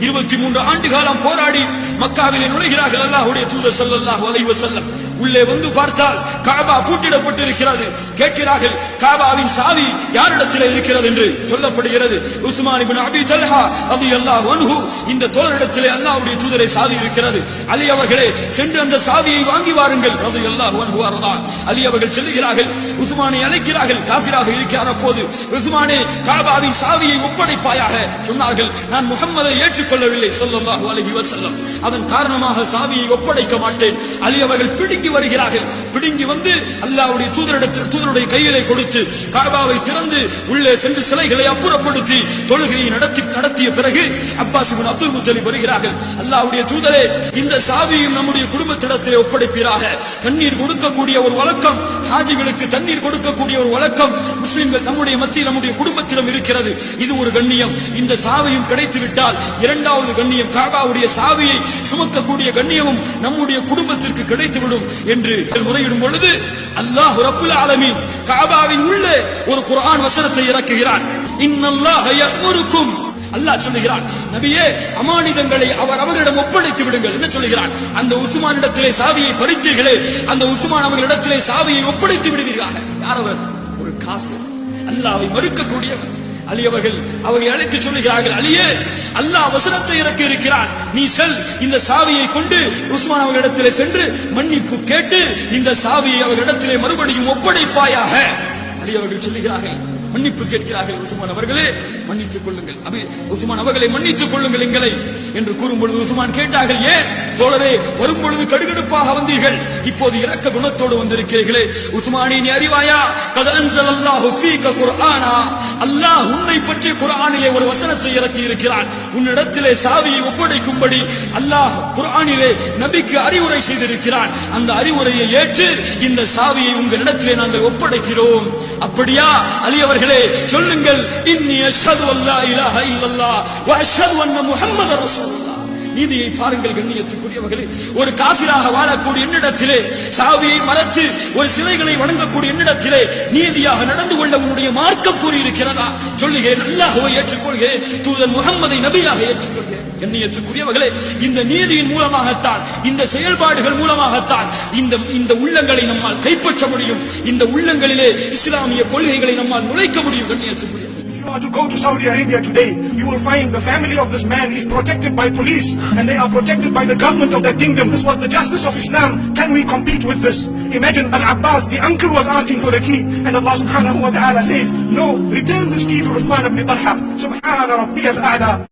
இருபத்தி மூன்று ஆண்டு காலம் போராடி மக்காவிலே நுழைகிறார்கள். அல்லாஹுடைய தூதர் ஸல்லல்லாஹு அலைஹி வஸல்லம். உள்ளே வந்து பார்த்தால் காபா பூட்டிடப்பட்டிருக்கிறது. கேட்கிறார்கள் காபாவின் சாவி யாரிடத்தில் இருக்கிறது என்று சொல்லப்படுகிறது. உஸ்மான் இப்னு அபி அது ரலியல்லாஹு அன்ஹு இந்த தோழரிடத்தில் அல்லாஹ்வுடைய தூதரை சாவி இருக்கிறது. அலி அவர்களே சென்று அந்த சாவியை வாங்கி வாருங்கள். ரலியல்லாஹு அன்ஹு வரதான் அலி அவர்கள் செல்லுகிறார்கள் உஸ்மானை அழைக்கிறார்கள் காஃபிராக இருக்கிற போது உஸ்மானே காபாவின் சாவியை ஒப்படைப்பாயாக சொன்னார்கள். நான் முகம்மதை ஏற்றுக்கொள்ளவில்லை ஸல்லல்லாஹு அலஹி வசல்லம் அதன் காரணமாக சாவியை ஒப்படைக்க மாட்டேன். அலி அவர்கள் பிடுங்கி வருகிறார்கள். பிடுங்கி வந்து அல்லாவுடைய தூதரிடத்தில் தூதருடைய கையிலே கொடுத்து காபாவை திறந்து உள்ளே சென்று சிலைகளை அப்புறப்படுத்தி தொழுகையை நடத்தி நடத்திய பிறகு அப்பாஸ் அப்துல் முத்தலிப் வருகிறார்கள். அல்லாவுடைய தூதரே இந்த சாவியும் நம்முடைய குடும்பத்திடத்திலே ஒப்படைப்பீராக. தண்ணீர் கொடுக்கக்கூடிய ஒரு வழக்கம் ஹாஜிகளுக்கு தண்ணீர் கொடுக்கக்கூடிய ஒரு வழக்கம் முஸ்லிம்கள் நம்முடைய மத்தியில் நம்முடைய குடும்பத்திடம் இருக்கிறது. இது ஒரு கண்ணியம். இந்த சாவியும் கிடைத்து விட்டால் இரண்டாவது கண்ணியம் காபாவுடைய சாவியை சுமக்கக்கூடிய கண்ணியமும் நம்முடைய குடும்பத்திற்கு கிடைத்துவிடும். என்று முறையிடும் பொழுது அல்லாஹ் ரப்புல் ஆலமி காபாவின் உள்ளே ஒரு குரான் வசனத்தை இறக்குகிறான். இன்னல்லாஹ யஅமுருக்கும். அல்லாஹ் சொல்லுகிறான் நபியே அமானிதங்களை அவர் அவர்களிடம் ஒப்படைத்து விடுங்கள். என்று சொல்லுகிறான் அந்த உசுமானிடத்திலே சாவியை பறித்தீர்களே அந்த உசுமான் அவர்களிடத்திலே சாவியை ஒப்படைத்து விடுவீர்களாக. யார் அவர்? ஒரு காசு அல்லாவை மறுக்கக்கூடியவர். அலி அவர்கள் அவரை அழைத்து சொல்லுகிறார்கள் அலியே அல்லாஹ் வசனத்தை இறக்கி இருக்கிறான். நீ செல். இந்த சாவியை கொண்டு உஸ்மான் அவர்களிடத்திலே சென்று மன்னிப்பு கேட்டு இந்த சாவியை அவர்களிடத்திலே மறுபடியும் ஒப்படைப்பாயாக. அலி அவர்கள் சொல்லுகிறார்கள் மன்னிப்பு கேட்கிறார்கள் உசுமான் அவர்களே மன்னித்துக் கொள்ளுங்கள். அபி உஸ்மான் அவர்களை மன்னித்துக் கொள்ளுங்கள் எங்களை. என்று கூறும் பொழுது உஸ்மான் கேட்டார்கள் ஏன்? தோழரே வரும் பொழுது கடுகடுப்பாக வந்தீர்கள். இப்போது இரக்க குணத்தோடு வந்திருக்கிறீர்களே. உஸ்மானி நீ அறிவாயா? கத அல்லாஹு ஃபீக குர்ஆனா. அல்லாஹ் உன்னை பற்றி குரானிலே ஒரு வசனத்தை இறக்கி இருக்கிறான் உன்னிடத்திலே சாவியை ஒப்படைக்கும்படி அல்லாஹ் குரானிலே நபிக்கு அறிவுரை செய்திருக்கிறான். அந்த அறிவுரையை ஏற்று இந்த சாவியை உங்களிடத்திலே நாங்கள் ஒப்படைக்கிறோம். அப்படியா? அலி அவர்களே சொல்லுங்கள். இன்னி அஷ்ஹது அல்லா இலாஹ இல்லல்லாஹ் வ அஷ்ஹது அன்ன முஹம்மது ரசூலுல்லாஹ் நீதியை பாருங்கள் கண்ணியத்துக்குரியவர்களே. ஒரு காபிராக வாழக்கூடிய என்னிடத்திலே சாவியை மறத்து ஒரு சிலைகளை வணங்கக்கூடிய என்னிடத்திலே நீதியாக நடந்து கொள்ள உன்னுடைய மார்க்கம் கூறியிருக்கிறதா? சொல்லுகிறேன் அல்லாஹுவை ஏற்றுக்கொள்கிறேன் தூதன் முகம்மதை நபியாக ஏற்றுக்கொள்கிறேன். கண்ணியத்துக்குரியவர்களே இந்த நீதியின் மூலமாகத்தான் இந்த செயல்பாடுகள் மூலமாகத்தான் இந்த இந்த உள்ளங்களை நம்மால் கைப்பற்ற முடியும். இந்த உள்ளங்களிலே இஸ்லாமிய கொள்கைகளை நம்மால் நுழைக்க முடியும். கண்ணியத்துக்குரியவர்களே. Are to go to Saudi Arabia today, you will find the family of this man is protected by police and they are protected by the government of that kingdom. This was the justice of Islam. Can we compete with this? Imagine Al-Abbas, the uncle was asking for the key and Allah subhanahu wa ta'ala says, no, return this key to Uthman ibn Talha. Subhana Rabbi al-A'la.